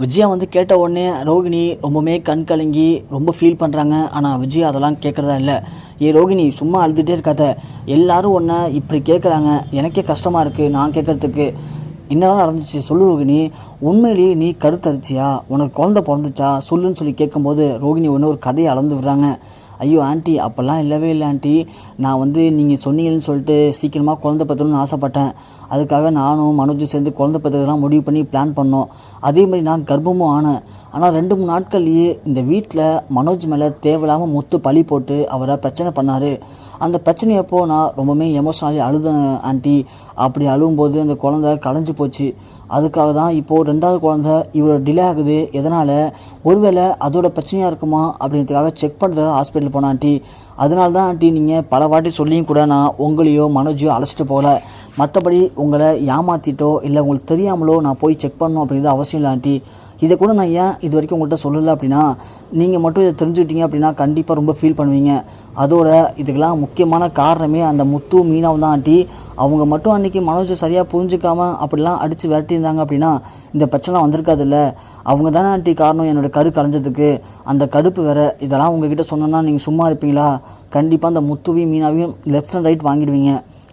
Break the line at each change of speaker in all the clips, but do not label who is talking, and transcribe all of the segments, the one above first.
விஜயா வந்து கேட்ட உடனே ரோகிணி ரொம்பவுமே கண் கலங்கி ரொம்ப ஃபீல் பண்ணுறாங்க ஆனால் விஜயா அதெல்லாம் கேட்குறதா இல்லை. ஏ ரோகிணி சும்மா அழுதுகிட்டே இருக்காத. எல்லாரும் ஒன்றை இப்படி கேட்குறாங்க எனக்கே கஷ்டமாக இருக்குது நான் கேட்குறதுக்கு என்னதான் நடந்துச்சு சொல்லு ரோகிணி. உண்மையிலேயே நீ கருத்தரிச்சியா? உனக்கு குழந்தை பிறந்துச்சா? சொல்லுன்னு சொல்லி கேட்கும்போது ரோகிணி ஒன்று ஒரு கதையை அளந்து விடுறாங்க. ஐயோ ஆண்டி அப்போல்லாம் இல்லவே இல்லை ஆண்டி. நான் வந்து நீங்கள் சொன்னீங்கன்னு சொல்லிட்டு சீக்கிரமாக குழந்தை பெற்றணும்னு ஆசைப்பட்டேன். அதுக்காக நானும் மனோஜும் சேர்ந்து குழந்தை பெற்றதெல்லாம் முடிவு பண்ணி பிளான் பண்ணோம். அதே மாதிரி நான் கர்ப்பமும் ஆனேன். ஆனால் ரெண்டு மூணு நாட்கள்லேயே இந்த வீட்டில் மனோஜ் மேலே தேவையில்லாமல் முத்து பழி போட்டு அவரை பிரச்சனை பண்ணார். அந்த பிரச்சனையப்போ நான் ரொம்பவுமே எமோஷனலி அழுதேன் ஆண்டி. அப்படி அழுகும்போது அந்த குழந்தை களைஞ்சு போச்சு. அதுக்காக தான் இப்போது ரெண்டாவது குழந்தை இவ்வளோ டிலே ஆகுது. எதனால்? ஒருவேளை அதோட பிரச்சனையாக இருக்குமா அப்படின்றதுக்காக செக் பண்ணுறதுக்காக ஹாஸ்பிட்டல் போனான் ஆண்டி அதனால தான் ஆண்டி நீங்கள் பல வாட்டி சொல்லியும் கூட நான் உங்களையோ மனோஜையோ அழைச்சிட்டு போகல. மற்றபடி உங்களை ஏமாற்றிட்டோ இல்லை உங்களுக்கு தெரியாமலோ நான் போய் செக் பண்ணணும் அப்படிங்கிறது அவசியம் இல்லை ஆண்டி. இதை கூட நான் ஏன் இது வரைக்கும் உங்கள்கிட்ட சொல்லலை அப்படின்னா நீங்கள் மட்டும் இதை தெரிஞ்சுக்கிட்டீங்க அப்படின்னா கண்டிப்பாக ரொம்ப ஃபீல் பண்ணுவீங்க. அதோட இதுக்கெல்லாம் முக்கியமான காரணமே அந்த முத்து மீனாவும் தான் ஆண்டி. அவங்க மட்டும் அன்றைக்கி மனோஜை சரியாக புரிஞ்சுக்காமல் அப்படிலாம் அடித்து விரட்டியிருந்தாங்க அப்படின்னா இந்த பிரச்சனை வந்திருக்காதுல்ல. அவங்க தானே ஆண்டி காரணம் என்னோடய கரு கலைஞ்சதுக்கு. அந்த கடுப்பு வேறு. இதெல்லாம் உங்ககிட்ட சொன்னேன்னா நீங்கள் சும்மா இருப்பீங்களா? கண்டிப்பாக அந்த முத்துவையும் மீனாவையும் லெஃப்ட் அண்ட் ரைட் வாங்கிடுவீங்க.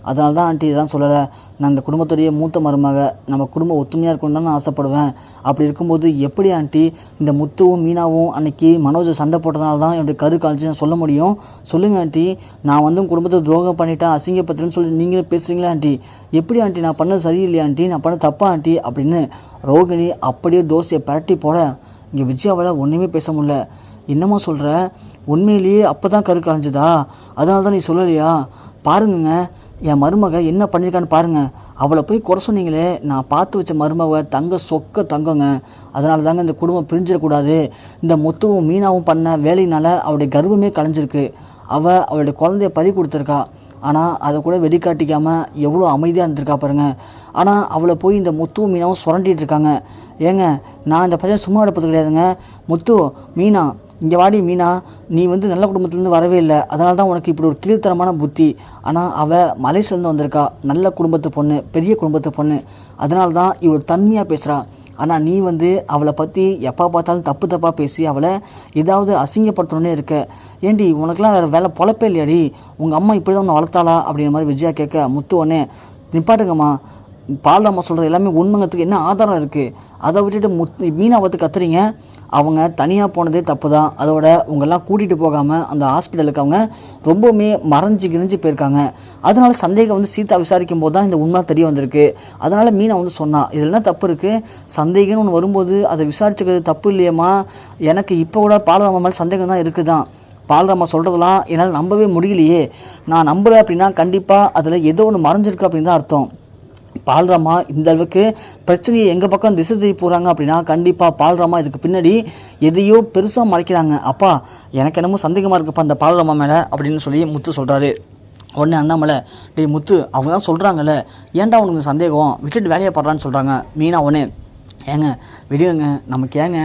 அதனால தான் ஆண்டி இதெல்லாம் சொல்லலை. நான் இந்த குடும்பத்துடைய மூத்த மருமக நம்ம குடும்பம் ஒத்துமையாக இருக்கணும்னு தான் நான் ஆசைப்படுவேன். அப்படி இருக்கும்போது எப்படி ஆண்டி இந்த முத்துவும் மீனாவும் அன்னைக்கு மனோஜை சண்டை போட்டதுனால தான் என்னுடைய கரு காய்ச்சி நான் சொல்ல முடியும்? சொல்லுங்கள் ஆண்டி. நான் வந்து குடும்பத்தை துரோகம் பண்ணிட்டேன் அசிங்கப்படுத்துறேன்னு சொல்லி நீங்களே பேசுகிறீங்களா ஆண்டி? எப்படி ஆண்டி நான் பண்ணது சரியில்லையா ஆண்டி? நான் பண்ண தப்பா ஆண்டி? அப்படின்னு ரோகிணி அப்படியே தோசையை பரட்டி போட இங்கே விஜயாவால் ஒன்றுமே பேச முடியல. என்னம்மா சொல்கிற உண்மையிலேயே அப்போ தான் கரு கலைஞ்சதா? அதனால தான் நீ சொல்லலையா? பாருங்கங்க. என் மருமக என்ன பண்ணியிருக்கான்னு பாருங்கள் அவளை போய் குறை சொன்னீங்களே நான் பார்த்து வச்ச மருமக தங்க சொக்க தங்கங்க. அதனால தாங்க இந்த குடும்பம் பிரிஞ்சிடக்கூடாது இந்த முத்துவும் மீனாவும் பண்ண வேலையினால் அவளுடைய கர்வமே கலைஞ்சிருக்கு. அவள் அவளுடைய குழந்தைய பறி கொடுத்துருக்கா. ஆனால் அதை கூட வெடிக்காட்டிக்காமல் எவ்வளோ அமைதியாக இருந்திருக்கா பாருங்க. ஆனால் அவளை போய் இந்த முத்துவும் மீனாவும் சுரண்டிகிட்டு இருக்காங்க. ஏங்க நான் இந்த பையன் சும்மா எடுப்பது கிடையாதுங்க. முத்து மீனா இங்கே வாடி மீனா நீ வந்து நல்ல குடும்பத்துலேருந்து வரவே இல்லை. அதனால தான் உனக்கு இப்படி ஒரு கீழ்த்தரமான புத்தி. ஆனால் அவள் மலேசியிலேருந்து வந்திருக்கா. நல்ல குடும்பத்து பொண்ணு பெரிய குடும்பத்து பொண்ணு. அதனால தான் இவ்வளோ தன்மையாக பேசுகிறா ஆனால் நீ வந்து அவளை பற்றி எப்போ பார்த்தாலும் தப்பு தப்பாக பேசி அவளை ஏதாவது அசிங்கப்படுத்தணுன்னே இருக்க. ஏண்டி உனக்கெல்லாம் வேறு வேலை பொழப்பே இல்லையாடி? உங்கள் அம்மா இப்படி தான் உன்னை வளர்த்தாளா? அப்படிங்கிற மாதிரி விஜயா கேட்க முத்து உடனே நிப்பாட்டுங்கம்மா. பால்ராமா சொல்கிறது எல்லாமே உண்மைங்கிறதுக்கு என்ன ஆதாரம் இருக்குது அதை விட்டுட்டு முத் மீனாவத்து பார்த்து கத்துறீங்க? அவங்க தனியாக போனதே தப்பு தான் அதோட உங்கெல்லாம் கூட்டிகிட்டு போகாமல் அந்த ஹாஸ்பிட்டலுக்கு அவங்க ரொம்பவுமே மறைஞ்சு கிரிஞ்சு போயிருக்காங்க. அதனால சந்தேகம் வந்து சீதா விசாரிக்கும் போது தான் இந்த உண்மை தெரிய வந்திருக்கு. அதனால் மீனா வந்து சொன்னான் இதில் என்ன தப்பு இருக்குது சந்தேகம்னு ஒன்று வரும்போது அதை விசாரிச்சுக்கிறது தப்பு இல்லையம்மா. எனக்கு இப்போ கூட பாலராமா மேலே சந்தேகம் தான் இருக்குது தான் பாலராமா சொல்கிறதெல்லாம் என்னால் நம்பவே முடியலையே. நான் நம்பலை அப்படின்னா கண்டிப்பாக அதில் ஏதோ ஒன்று மறைஞ்சிருக்கு அப்படின்னு தான் அர்த்தம். பால்ராமா இந்த அளவுக்கு பிரச்சனையை எங்கள் பக்கம் திசை திருப்பி போகிறாங்க அப்படின்னா கண்டிப்பாக பால்ராமா இதுக்கு பின்னாடி எதையோ பெருசாக மறைக்கிறாங்க. அப்பா எனக்கு என்னமோ சந்தேகமாக இருக்குப்பா அந்த பால்ராமா மேலே அப்படின்னு சொல்லி முத்து சொல்கிறாரு உடனே அண்ணாமலை டேய் முத்து அவங்க தான் சொல்கிறாங்கல்ல ஏன்டா உனக்கு சந்தேகம்? விட்டுட்டு வேலையை பாடுறான்னு சொல்கிறாங்க மீனா உடனே ஏங்க விடுங்க நமக்கு ஏங்க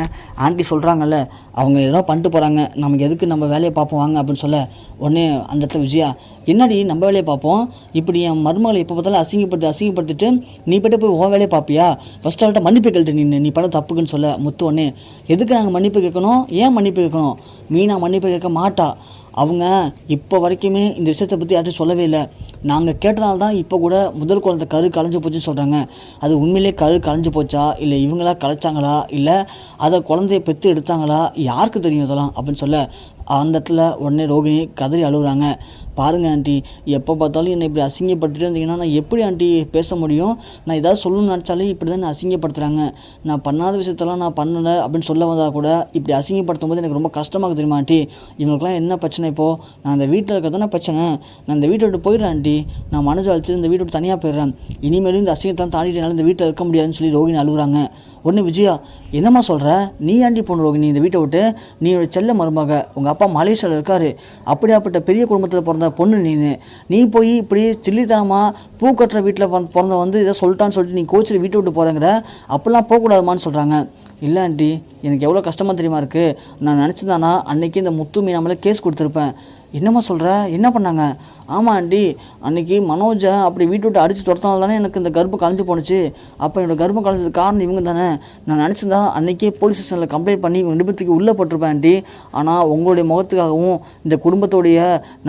ஆண்டி சொல்கிறாங்கல்ல அவங்க ஏதோ பண்ணிட்டு போகிறாங்க நமக்கு எதுக்கு நம்ம வேலையை பார்ப்போம் வாங்க அப்படின்னு சொல்ல உடனே அந்த இடத்துல விஜயா என்னடி நம்ம வேலையை பார்ப்போம்? இப்படி என் மருமகளை எப்போ பார்த்தாலும் அசிங்கப்படுத்தி அசிங்கப்படுத்திட்டு நீ போய்ட்டு போய் உன் வேலையை பார்ப்பியா? ஃபஸ்ட் அவள்கிட்ட மன்னிப்பு கேள்ட்டு நீ நீ பண்ண தப்புக்குன்னு சொல்ல முத்து உடனே எதுக்கு நாங்கள் மன்னிப்பு கேட்கணும்? ஏன் மன்னிப்பு கேட்கணும்? மீனா மன்னிப்பு கேட்க மாட்டா. அவங்க இப்போ வரைக்குமே இந்த விஷயத்தை பற்றி யார்ட்டும் சொல்லவே இல்லை. நாங்கள் கேட்டனால தான் இப்போ கூட முதல் குழந்தை கரு கலைஞ்சு போச்சுன்னு சொல்கிறாங்க அது உண்மையிலே கரு கலைஞ்சு போச்சா? இல்லை இவங்களா கலைச்சாங்களா? இல்லை அதை குழந்தைய பெற்று எடுத்தாங்களா? யாருக்கு தெரியும் இதெல்லாம் அப்படின்னு சொல்ல. அந்த இடத்துல உடனே ரோகிணி கதறி அழுகுறாங்க. பாருங்க ஆண்டி எப்போ பார்த்தாலும் என்னை இப்படி அசிங்கப்படுத்திட்டு இருந்தீங்கன்னா நான் எப்படி ஆண்டி பேச முடியும்? நான் ஏதாவது சொல்லணும்னு நினச்சாலே இப்படி தான் என்னை அசிங்கப்படுத்துகிறாங்க நான் பண்ணாத விஷயத்தெல்லாம் நான் பண்ணலை அப்படின்னு சொல்ல வந்தால் கூட இப்படி அசிங்கப்படுத்தும் போது எனக்கு ரொம்ப கஷ்டமாக தெரியுமா ஆண்டி? இவங்களுக்குலாம் என்ன பிரச்சனை இப்போது நான் இந்த வீட்டில் இருக்க தானே பிரச்சனை. நான் இந்த வீட்டை விட்டு போயிடுறேன் ஆண்டி. நான் மனசு அழிச்சு இந்த வீட்டை விட்டு தனியாக போயிடுறேன். இனிமேலும் இந்த அசிங்கத்தான் தாண்டிட்டனால இந்த வீட்டில் இருக்க முடியாதுன்னு சொல்லி ரோகிணி அழுகுறாங்க. உடனே விஜயா என்னம்மா சொல்கிற நீ ஆண்டி போன ரோகிணி இந்த வீட்டை விட்டு? நீ செல்ல மருமக. உங்கள் அப்பா மலேசியாவில் இருக்கார். அப்படியாப்பட்ட பெரிய குடும்பத்தில் பிறந்த பொண்ணு நீனு. நீ போய் இப்படி சில்லித்தனமாக பூ கட்டுற வீட்டில் பிறந்த வந்து இதை சொல்லிட்டான்னு சொல்லிட்டு நீ கோச்சில் வீட்டை விட்டு போகிறேங்கிற அப்படிலாம் போகக்கூடாதுமான்னு சொல்கிறாங்க இல்லை ஆண்டி எனக்கு எவ்வளோ கஷ்டமாக தெரியுமா இருக்குது நான் நினச்சிருந்தானா அன்றைக்கி இந்த முத்து மீனா கேஸ் கொடுத்துருப்பேன். என்னம்மா சொல்கிற என்ன பண்ணாங்க? ஆமாம் ஆண்டி. அன்றைக்கி மனோஜை அப்படி வீட்டு விட்டு அடித்து துரத்தினால தானே எனக்கு இந்த கர்ப்பம் கலைஞ்சு போணுச்சு. அப்போ என்னோட கர்ப்பம் கலைஞ்சதுக்கு காரணம் இவங்க தானே. நான் நினச்சிருந்தா அன்றைக்கே போலீஸ் ஸ்டேஷனில் கம்ப்ளைண்ட் பண்ணி இவங்க நிபத்துக்கு உள்ளே போட்டிருப்பேன் ஆண்டி. ஆனால் உங்களுடைய முகத்துக்காகவும் இந்த குடும்பத்தோடைய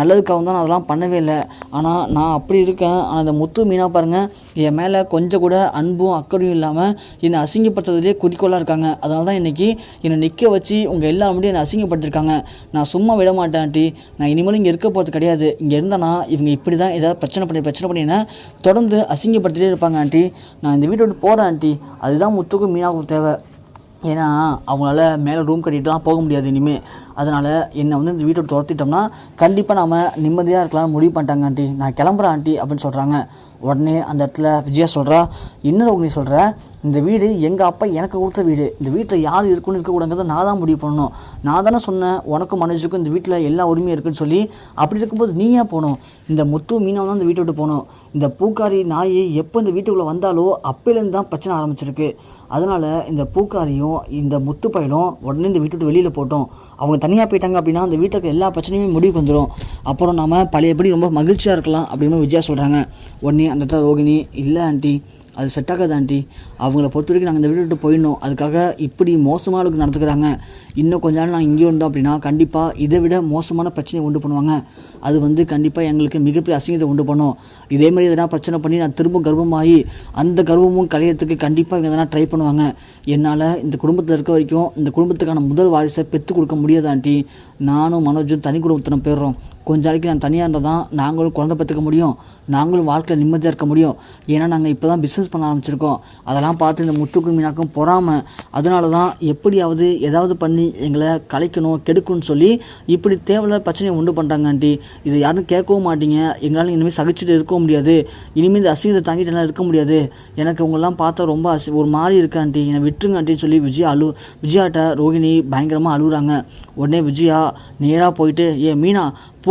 நல்லதுக்காகவும் தான் நான் அதெல்லாம் பண்ணவே இல்லை. ஆனால் நான் அப்படி இருக்கேன். ஆனால் இந்த முத்து மீனா பாருங்கள் என் மேலே கொஞ்சம் கூட அன்பும் அக்கறையும் இல்லாமல் என்னை அசிங்கப்படுத்துறதுலேயே குறிக்கோளாக இருக்காங்க. அதனால தான் இன்றைக்கி என்னை நிற்க வச்சு உங்கள் எல்லா முடியும் என்னை அசிங்கப்பட்டிருக்காங்க நான் சும்மா விட மாட்டேன் ஆண்டி. நான் இனிமேலும் இங்கே இருக்க போகிறது கிடையாது. இங்கே இருந்தேன்னா இவங்க இப்படி தான் ஏதாவது பிரச்சனை பண்ணி பிரச்சனை பண்ணினா தொடர்ந்து அசிங்கப்படுத்திட்டே இருப்பாங்க ஆண்டி. நான் இந்த வீட்டை விட்டு போகிறேன் ஆண்டி. அதுதான் முத்துக்கும் மீனாவுக்கும் தேவை. ஏன்னா அவங்களால மேலே ரூம் கட்டிட்டுலாம் போக முடியாது இனிமேல் அதனால் என்னை வந்து இந்த வீட்டை துரத்திட்டோம்னா கண்டிப்பாக நாம் நிம்மதியாக இருக்கலாம்னு முடிவு பண்ணிட்டாங்க ஆண்டி. நான் கிளம்புறேன் ஆண்டி அப்படின்னு சொல்கிறாங்க உடனே அந்த இடத்துல விஜயா சொல்கிறா இன்னொரு நீ சொல்கிற இந்த வீடு எங்கள் அப்பா எனக்கு கொடுத்த வீடு. இந்த வீட்டில் யார் இருக்குன்னு இருக்கக்கூடாங்கிறத நான் தான் முடிவு பண்ணணும். நான் தானே சொன்னேன் உனக்கும் மனுஷுக்கும் இந்த வீட்டில் எல்லா உரிமையும் இருக்குன்னு சொல்லி. அப்படி இருக்கும்போது நீ ஏன் போகணும்? இந்த முத்து மீனவன் தான் இந்த வீட்டை விட்டு போகணும். இந்த பூக்காரி நாய் எப்போ இந்த வீட்டுக்குள்ளே வந்தாலோ அப்போலேருந்து தான் பிரச்சனை ஆரம்பிச்சிருக்கு. அதனால் இந்த பூக்காரியும் இந்த முத்து பயலும் உடனே இந்த வீட்டு விட்டு வெளியில் போட்டோம். அவங்க தனியாக போயிட்டாங்க அப்படின்னா அந்த வீட்டுக்கு எல்லா பிரச்சனையுமே முடிவுக்கு வந்துடும் அப்புறம் நம்ம பழையபடி ரொம்ப மகிழ்ச்சியாக இருக்கலாம் அப்படின்னு விஜயா சொல்கிறாங்க உடனே அந்த இடத்துல ரோகிணி இல்லை ஆண்டி அது செட் ஆகாது ஆண்டி அவங்கள பொறுத்த வரைக்கும் நாங்கள் இந்த வீடு விட்டு போயிடணும். அதுக்காக இப்படி மோசமான அளவுக்கு நடந்துக்கிறாங்க. இன்னும் கொஞ்ச நாள் நாங்கள் இங்கே இருந்தோம் அப்படின்னா கண்டிப்பாக இதை விட மோசமான பிரச்சனையை உண்டு பண்ணுவாங்க. அது வந்து கண்டிப்பாக எங்களுக்கு மிகப்பெரிய அசிங்கத்தை உண்டு பண்ணும். இதே மாதிரி எதனா பிரச்சனை பண்ணி நான் திரும்ப கர்ப்பமாகி அந்த கர்ப்பமும் கலையத்துக்கு கண்டிப்பாக இவங்க எதனா ட்ரை பண்ணுவாங்க. என்னால் இந்த குடும்பத்தில் இருக்க வரைக்கும் இந்த குடும்பத்துக்கான முதல் வாரிசை பெற்று கொடுக்க முடியாது ஆண்டி நானும் மனோஜும் தனி குடும்பத்தினம் போயிடுறோம். கொஞ்ச நாளைக்கு நான் தனியாக இருந்தால் தான் நாங்களும் குழந்தை பார்த்துக்க முடியும். நாங்களும் வாழ்க்கையில் நிம்மதியாக இருக்க முடியும். ஏன்னா நாங்கள் இப்போ தான் பிஸ்னஸ் பண்ண ஆரம்பிச்சிருக்கோம். அதெல்லாம் பார்த்து இந்த முத்துக்கும் மீனாக்கும் பொறாமல் அதனால தான் எப்படியாவது ஏதாவது பண்ணி எங்களை கலைக்கணும் கெடுக்கணும்னு சொல்லி இப்படி தேவையில்லாத பிரச்சனையை உண்டு பண்ணுறாங்க ஆண்டி. இது யாரும் கேட்கவும் மாட்டீங்க. எங்களால் இனிமேல் சகிச்சுட்டு இருக்கவும் முடியாது. இனிமேல் இந்த அசிங்கத்தை தாங்கிட்டு இருக்க முடியாது. எனக்கு உங்களெல்லாம் பார்த்தா ரொம்ப அசி ஒரு மாதிரி இருக்கு ஆண்டி. என்னை விட்டுருங்க ஆண்டின்னு சொல்லி விஜயா அழு விஜயாட்ட ரோகிணி பயங்கரமாக அழுகுறாங்க. உடனே விஜயா நேராக போயிட்டு ஏ மீனா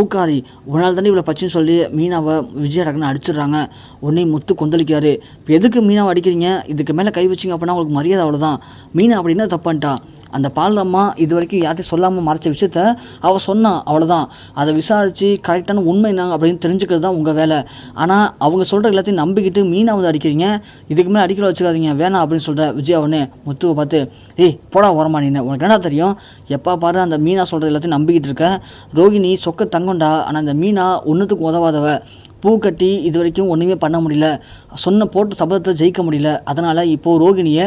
பூக்காரி உன்னால் தானே இவ்வளோ பச்சைன்னு சொல்லி மீனாவை விஜய ரகனை அடிச்சிடுறாங்க. உன்னை முத்து கொந்தளிக்கிறாரு. இப்போ எதுக்கு மீனாவை அடிக்கிறீங்க? இதுக்கு மேலே கை வச்சிங்க அப்படின்னா உங்களுக்கு மரியாதை அவ்வளோதான் மீனா அப்படின்னா தப்பான்ட்டா அந்த பாலம்மா இது வரைக்கும் யார்கிட்டையும் சொல்லாமல் மறைச்ச விஷயத்த அவள் சொன்னான் அவ்வளோதான் அதை விசாரித்து கரெக்டான உண்மை என்ன அப்படின்னு தெரிஞ்சுக்கிறது தான் உங்கள் வேலை. ஆனால் அவங்க சொல்கிற எல்லாத்தையும் நம்பிக்கிட்டு மீனை வந்து அடிக்கிறீங்க. இதுக்கு மேலே அடிக்கல வச்சுக்காதீங்க. வேணாம் அப்படின்னு சொல்கிற விஜய் அவனே முத்துவை பார்த்து ஏய் போடா வரமா நீ உனக்கு என்ன தெரியும்? எப்போ பாரு அந்த மீனா சொல்கிறது எல்லாத்தையும் நம்பிக்கிட்டு இருக்க. ரோகிணி சொக்க தங்கண்டா ஆனால் அந்த மீனா ஒன்றுத்துக்கு உதவாதவ. பூ கட்டி இது வரைக்கும் ஒன்றுமே பண்ண முடியல. சொன்ன போட்டு சபதத்தில் ஜெயிக்க முடியல. அதனால் இப்போது ரோகிணியை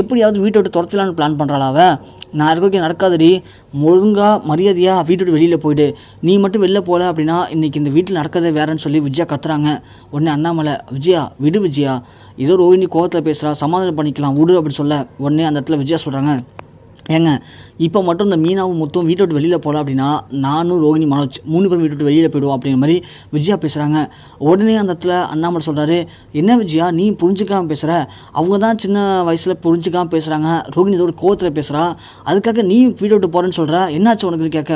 எப்படியாவது வீட்டை விட்டு துரத்தலான்னு பிளான் பண்ணுறாளா நான் இருக்க நடக்காதடி. ஒழுங்காக மரியாதையாக வீட்டை விட்டு வெளியில் போயிடு. நீ மட்டும் வெளில போகல அப்படின்னா இன்றைக்கி இந்த வீட்டில் நடக்கிறதே வேறன்னு சொல்லி விஜயா கத்துறாங்க. உடனே அண்ணாமலை விஜயா விடு விஜயா. ஏதோ ரோகிணி கோவத்தில் பேசுகிறா சமாதானம் பண்ணிக்கலாம். விடு அப்படின்னு சொல்ல உடனே அந்த இடத்துல விஜயா சொல்கிறாங்க ஏங்க இப்போ மட்டும் இந்த மீனாவும் முத்தும் வீட்டை விட்டு வெளியில் போகலாம் அப்படின்னா நானும் ரோகிணி மனோஜ் மூணு பேரும் வீட்டை விட்டு வெளியில் போயிடுவோம் அப்படிங்கிற மாதிரி விஜயா பேசுகிறாங்க உடனே அந்த இடத்துல அண்ணாமலை சொல்கிறாரு என்ன விஜயா நீ புரிஞ்சுக்காமல் பேசுகிற அவங்க தான் சின்ன வயசில் புரிஞ்சுக்காமல் பேசுகிறாங்க ரோகிணி இதோட கோவத்தில் பேசுகிறா அதுக்காக நீ வீட்டை விட்டு போகிறேன்னு சொல்கிற என்னாச்சு உனக்கு கேட்க?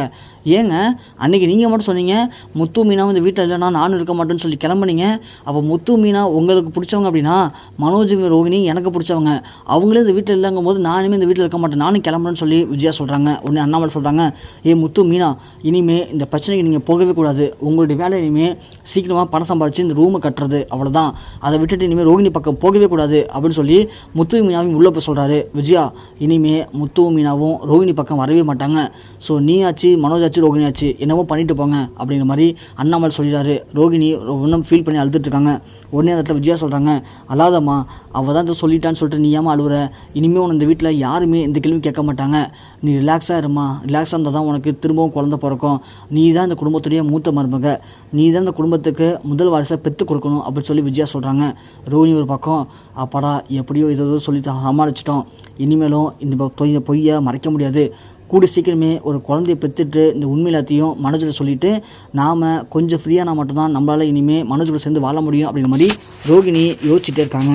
ஏங்க அன்றைக்கி நீங்கள் மட்டும் சொன்னீங்க முத்து மீனாவும் இந்த வீட்டில் இல்லைனா நானும் இருக்க மாட்டேன்னு சொல்லி கிளம்புனீங்க. அப்போ முத்து மீனா உங்களுக்கு பிடிச்சவங்க அப்படின்னா மனோஜ் ரோகிணி எனக்கு பிடிச்சவங்க. அவங்களே இந்த வீட்டில் இல்லைங்கும் போது நானுமே இந்த வீட்டில் இருக்க மாட்டேன். நானும் கிளம்புறேன்னு சொல்லி விஜயா சொல்கிறாங்க உடனே அண்ணாமலை சொல்கிறாங்க ஏ முத்து மீனா இனிமே இந்த பிரச்சனைக்கு நீங்கள் போகவே கூடாது. உங்களுடைய வேலை இனிமேல் சீக்கிரமாக பணம் சம்பாதிச்சு இந்த ரூமை கட்டுறது. அவ்வளோதான் அதை விட்டுட்டு இனிமேல் ரோகிணி பக்கம் போகவே கூடாது. அப்படின்னு சொல்லி முத்து மீனாவையும் உள்ளே போய் சொல்கிறாரு விஜயா இனிமே முத்து மீனாவும் ரோகிணி பக்கம் வரவே மாட்டாங்க. ஸோ நீ ஆச்சு மனோஜ் ஆச்சு ரோகிணி ஆச்சு என்னவோ பண்ணிட்டு போங்க. அப்படிங்கிற மாதிரி அண்ணாமலை சொல்லிடுறாரு. ரோகிணி இன்னும் ஃபீல் பண்ணி அழுதுட்டுருக்காங்க உடனே அந்த இடத்துல விஜயா சொல்கிறாங்க அல்லாதம்மா அவள் தான் இதை சொல்லிட்டான்னு சொல்லிட்டு நீ ஏமா அழுகுற இனிமேல் உன் இந்த வீட்டில் யாருமே இந்த கேள்வி கேட்க மாட்டாங்க. நீ ரிலாக்ஸாக இருமா. ரிலாக்ஸாக இருந்தால் தான் உனக்கு திரும்பவும் குழந்த பிறக்கும். நீ தான் இந்த குடும்பத்துடைய மூத்த மருமக. நீ தான் இந்த குடும்பத்துக்கு முதல் வாரிசை பெற்று கொடுக்கணும் அப்படின்னு சொல்லி விஜயா சொல்கிறாங்க ரோஹினி ஒரு பக்கம் அப்பாடா எப்படியோ ஏதோ ஏதோ சொல்லி சமாளிச்சிட்டோம். இனிமேலும் இந்த பொய்யை பொய்யை மறைக்க முடியாது. கூடி சீக்கிரமே ஒரு குழந்தைய பெற்றுட்டு இந்த உண்மை எல்லாத்தையும் மனோஜில் சொல்லிவிட்டு நாம் கொஞ்சம் ஃப்ரீயானால் மட்டும்தான் நம்மளால் இனிமேல் மனோஜோட சேர்ந்து வாழ முடியும் அப்படிங்கிற மாதிரி ரோகிணி யோசிச்சுட்டே இருக்காங்க.